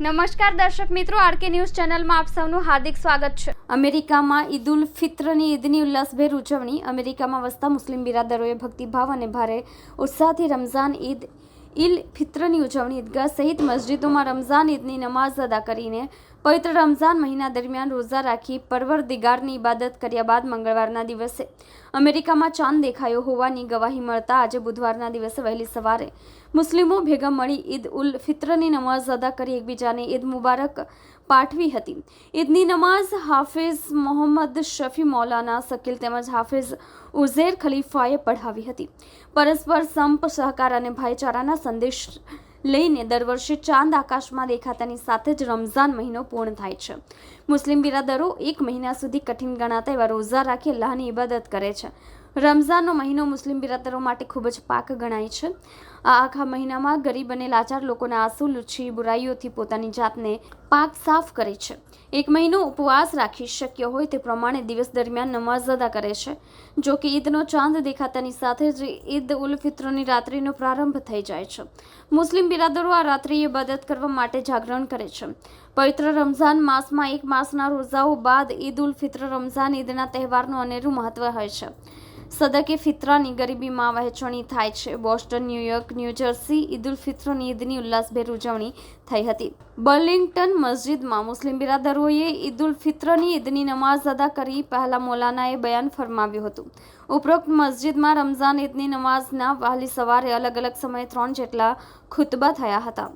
નમસ્કાર દર્શક મિત્રો, આરકે ન્યૂઝ ચેનલમાં આપ સૌનું હાર્દિક સ્વાગત છે. અમેરિકામાં ઈદ ઉલ ફિત્રની ઈદની ઉલ્લાસભેર ઉજવણી, અમેરિકામાં વસતા મુસ્લિમ બિરાદરોએ ભક્તિભાવ અને ભારે ઉત્સાહથી રમઝાન ઈદ, ઈલ ફિત્રની ઉજવણી ઈદગાહ સહિત મસ્જિદોમાં રમઝાન ઈદની નમાઝ અદા કરીને પવિત્ર રમઝાન મહિના દરમિયાન રોઝા રાખી પરવરદિગારની ઇબાદત કર્યા બાદ મંગળવારના દિવસે અમેરિકામાં ચાંદ દેખાયો હોવાની ગવાહી મળતા આજે બુધવારના દિવસે વહેલી સવારે મુસ્લિમો ભેગા મળી ઈદ ઉલ ફિત્રની નમાઝ અદા કરી એકબીજાને ઈદ મુબારક પાઠવી હતી. ઈદની નમાઝ હાફિઝ મોહમ્મદ શફી મૌલાના શકીલ તેમજ હાફિઝ ઉઝેર ખલીફાએ પઢાવી હતી. પરસ્પર સંપ, સહકાર અને ભાઈચારાના સંદેશ લઈને દર વર્ષે ચાંદ આકાશમાં દેખાતાની સાથે જ રમઝાન મહિનો પૂર્ણ થાય છે. મુસ્લિમ બિરાદરો એક મહિના સુધી કઠિન ગણાતા એવા રોઝા રાખી અલ્લાહની ઇબાદત કરે છે. રમઝાનનો મહિનો મુસ્લિમ બિરાદરો માટે ખૂબ જ પાક ગણાય છે. આ આખા મહિનામાં ગરીબ અને લાચાર લોકોના આંસુ લુચ્છી બુરાઈઓથી પોતાની જાતને પાક સાફ કરે છે. એક મહિનો ઉપવાસ રાખી શક્ય હોય તે પ્રમાણે દિવસ દરમિયાન નમાઝ અદા કરે છે. જો કે ઈદનો ચાંદ દેખાતાની સાથે જ ઈદ ઉલ ફિત્રની રાત્રિનો પ્રારંભ થઈ જાય છે. મુસ્લિમ બિરાદરો આ રાત્રિ ઇબાદત કરવા માટે જાગરણ કરે છે. પવિત્ર રમઝાન માસમાં એક માસના રોઝાઓ બાદ ઈદ ઉલ ફિત્ર રમઝાન ઈદના તહેવારનું અનેરું મહત્વ હોય છે. સદકે ફિત્રાની ગરીબીમાં વહેંચણી થાય છે. Boston, New York New Jersey Eid ul ફિત્રની ઈદની ઉલ્લાસભેર ઉજવણી થઈ હતી. બર્લિંગ્ટન મસ્જિદમાં મુસ્લિમ બિરાદરોએ ઈદ ઉલ ફિત્રની ઈદની નમાઝ અદા કરી પહેલા મૌલાનાએ બયાન ફરમાવ્યું હતું. ઉપરોક્ત મસ્જિદમાં રમઝાન ઈદની નમાઝના વહેલી સવારે અલગ અલગ સમયે ત્રણ જેટલા ખુતબા થયા હતા.